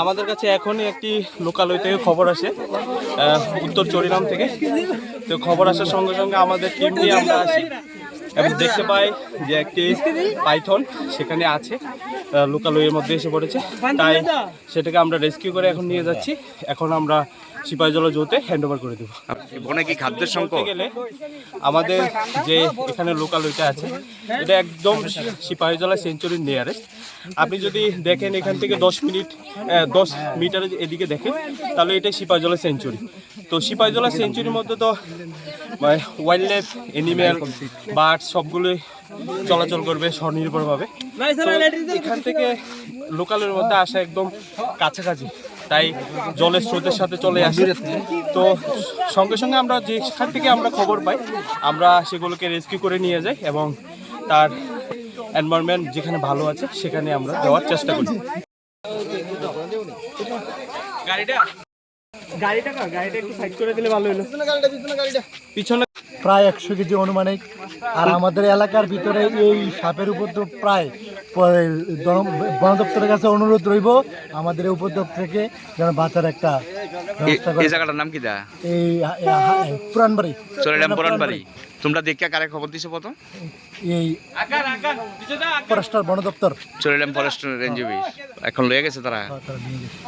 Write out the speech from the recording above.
আমাদের কাছে এখনই একটি লোকালয় থেকে খবর আসে উত্তর চরিরাম থেকে। তো খবর আসার সঙ্গে সঙ্গে আমাদের টিম নিয়ে আমরা আসি এবং দেখতে পাই যে একটি পাইথন সেখানে আছে লোকালয়ের মধ্যে এসে পড়েছে। তাই সেটাকে আমরা রেস্কিউ করে এখন নিয়ে যাচ্ছি। এখন আমরা সিপাহীজলা জোতে হ্যান্ড ওভার করে দেবো। বনে কি খাদ্যের সংকট? গেলে আমাদের যে এখানে লোকালয়টা আছে এটা একদম সিপাহীজলা সেঞ্চুরির নিয়ারেস্ট আপনি যদি দেখেন এখান থেকে দশ মিনিট দশ মিটার এদিকে দেখেন তাহলে এটা সিপাহীজলা সেঞ্চুরি তো সিপাহীজলা সেঞ্চুরির মধ্যে তো ওয়াইল্ড লাইফ অ্যানিম্যাল বার্ড সবগুলোই চলাচল করবে স্বনির্ভরভাবে। এখান থেকে লোকালের মধ্যে আসা একদম কাছাকাছি। তাই জলের স্রোতের সাথে চলে আসে। তো সঙ্গে সঙ্গে আমরা যেখান থেকে আমরা খবর পাই, আমরা সেগুলোকে রেস্কিউ করে নিয়ে যাই এবং তার এনভায়রনমেন্ট যেখানে ভালো আছে সেখানে আমরা যাওয়ার চেষ্টা করি। গাড়িটা? গাড়িটা গাড়িটা একটু সাইড করে দিলে ভালো হলো। পিছনে প্রায় একশো কেজি অনুমানিক আর আমাদের এলাকার ভিতরে এই সাপের উপদ্রব প্রায় বন- দপ্তরের কাছে অনুরোধ রইব আমাদের এই উপদ্রব থেকে যেন বাঁচার একটা এই জায়গাটার নাম কি দা? এই পুরানবাড়ি। চলেলাম তোমরা কারে খবর দিছো প্রথম? এই ফরেস্টার বন দপ্তর। চলেলাম ফরেস্ট রেঞ্জ এখন লয়ে গেছে তারা? তারা নিয়ে গেছে।